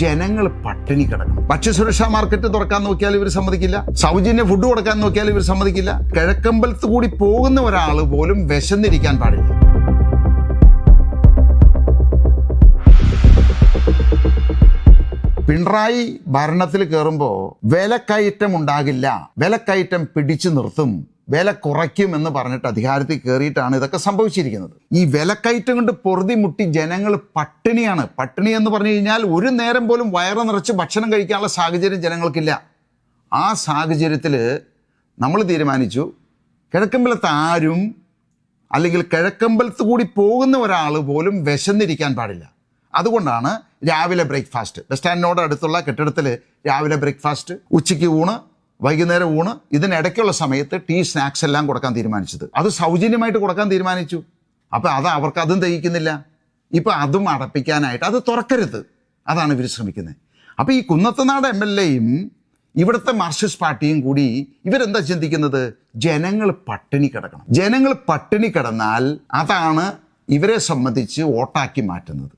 ജനങ്ങൾ പട്ടിണി കിടക്കണം. ഭക്ഷ്യസുരക്ഷാ മാർക്കറ്റ് തുറക്കാൻ നോക്കിയാൽ ഇവർ സമ്മതിക്കില്ല. സൗജന്യ ഫുഡ് കൊടുക്കാൻ നോക്കിയാൽ ഇവർ സമ്മതിക്കില്ല. കിഴക്കമ്പലത്ത് കൂടി പോകുന്ന ഒരാൾ പോലും വിശന്നിരിക്കാൻ പാടില്ല. പിണറായി ഭരണത്തിൽ കയറുമ്പോൾ വിലക്കയറ്റം ഉണ്ടാകില്ല. വിലക്കയറ്റം പിടിച്ചു നിർത്തും. വില കുറയ്ക്കും എന്ന് പറഞ്ഞിട്ട് അധികാരത്തിൽ കയറിയിട്ടാണ് ഇതൊക്കെ സംഭവിച്ചിരിക്കുന്നത്. ഈ വിലക്കയറ്റം കൊണ്ട് പൊറുതി മുട്ടി ജനങ്ങൾ പട്ടിണിയാണ്. പട്ടിണി എന്ന് പറഞ്ഞു കഴിഞ്ഞാൽ ഒരു നേരം പോലും വയറ് നിറച്ച് ഭക്ഷണം കഴിക്കാനുള്ള സാഹചര്യം ജനങ്ങൾക്കില്ല. ആ സാഹചര്യത്തിൽ നമ്മൾ തീരുമാനിച്ചു കിഴക്കമ്പലത്ത് ആരും അല്ലെങ്കിൽ കിഴക്കമ്പലത്ത് കൂടി പോകുന്ന ഒരാൾ പോലും വിശന്നിരിക്കാൻ പാടില്ല. അതുകൊണ്ടാണ് രാവിലെ ബ്രേക്ക്ഫാസ്റ്റ് ബസ് സ്റ്റാൻഡിനോട് അടുത്തുള്ള കെട്ടിടത്തിൽ രാവിലെ ബ്രേക്ക്ഫാസ്റ്റ് ഉച്ചയ്ക്ക് ഊണ് വൈകുന്നേരം ഊണ് ഇതിനിടയ്ക്കുള്ള സമയത്ത് ടീ സ്നാക്സ് എല്ലാം കൊടുക്കാൻ തീരുമാനിച്ചത്. അത് സൗജന്യമായിട്ട് കൊടുക്കാൻ തീരുമാനിച്ചു. അപ്പോൾ അത് അവർക്ക് അതും തയ്ക്കുന്നില്ല ഇപ്പം അതും അടപ്പിക്കാനായിട്ട് അത് തുറക്കരുത്. അതാണ് ഇവർ ശ്രമിക്കുന്നത്. അപ്പോൾ ഈ കുന്നത്തനാട് എം എൽ എയും ഇവിടുത്തെ മാർക്സിസ്റ്റ് പാർട്ടിയും കൂടി ഇവരെന്താ ചിന്തിക്കുന്നത്? ജനങ്ങൾ പട്ടിണി കിടക്കണം. ജനങ്ങൾ പട്ടിണി കിടന്നാൽ അതാണ് ഇവരെ സംബന്ധിച്ച് വോട്ടാക്കി മാറ്റുന്നത്.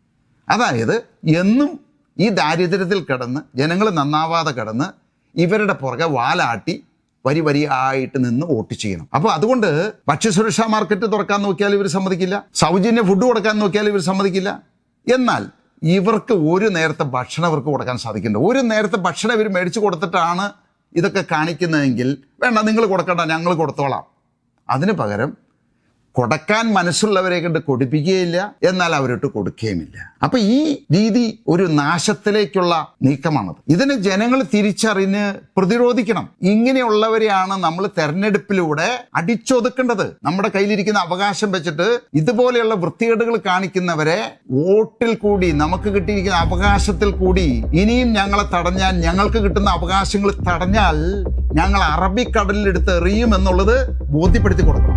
അതായത് എന്നും ഈ ദാരിദ്ര്യത്തിൽ കിടന്ന് ജനങ്ങൾ നന്നാവാതെ കിടന്ന് ഇവരുടെ പുറകെ വാലാട്ടി വരി വരിയായിട്ട് നിന്ന് വോട്ട് ചെയ്യണം. അപ്പോൾ അതുകൊണ്ട് ഭക്ഷ്യസുരക്ഷാ മാർക്കറ്റ് തുറക്കാൻ നോക്കിയാൽ ഇവർ സമ്മതിക്കില്ല. സൗജന്യ ഫുഡ് കൊടുക്കാൻ നോക്കിയാൽ ഇവർ സമ്മതിക്കില്ല. എന്നാൽ ഇവർക്ക് ഒരു നേരത്തെ ഭക്ഷണം ഇവർക്ക് കൊടുക്കാൻ സാധിക്കില്ല ഒരു നേരത്തെ ഭക്ഷണം ഇവർ മേടിച്ച് കൊടുത്തിട്ടാണ് ഇതൊക്കെ കാണിക്കുന്നതെങ്കിൽ വേണ്ട നിങ്ങൾ കൊടുക്കണ്ട ഞങ്ങൾ കൊടുത്തോളാം. അതിന് പകരം കൊടുക്കാൻ മനസ്സുള്ളവരെ കണ്ട് കൊടുപ്പിക്കുകയില്ല എന്നാൽ അവരിട്ട് കൊടുക്കുകയുമില്ല. അപ്പൊ ഈ രീതി ഒരു നാശത്തിലേക്കുള്ള നീക്കമാണത്. ഇതിന് ജനങ്ങൾ തിരിച്ചറിഞ്ഞ് പ്രതിരോധിക്കണം. ഇങ്ങനെയുള്ളവരെയാണ് നമ്മൾ തെരഞ്ഞെടുപ്പിലൂടെ അടിച്ചൊതുക്കേണ്ടത്. നമ്മുടെ കയ്യിലിരിക്കുന്ന അവകാശം വെച്ചിട്ട് ഇതുപോലെയുള്ള വൃത്തികേടുകൾ കാണിക്കുന്നവരെ വോട്ടിൽ കൂടി നമുക്ക് കിട്ടിയിരിക്കുന്ന അവകാശത്തിൽ കൂടി ഇനിയും ഞങ്ങളെ തടഞ്ഞാൽ ഞങ്ങൾക്ക് കിട്ടുന്ന അവകാശങ്ങൾ തടഞ്ഞാൽ ഞങ്ങൾ അറബിക്കടലിലെടുത്ത് എറിയും എന്നുള്ളത് ബോധ്യപ്പെടുത്തി കൊടുക്കണം.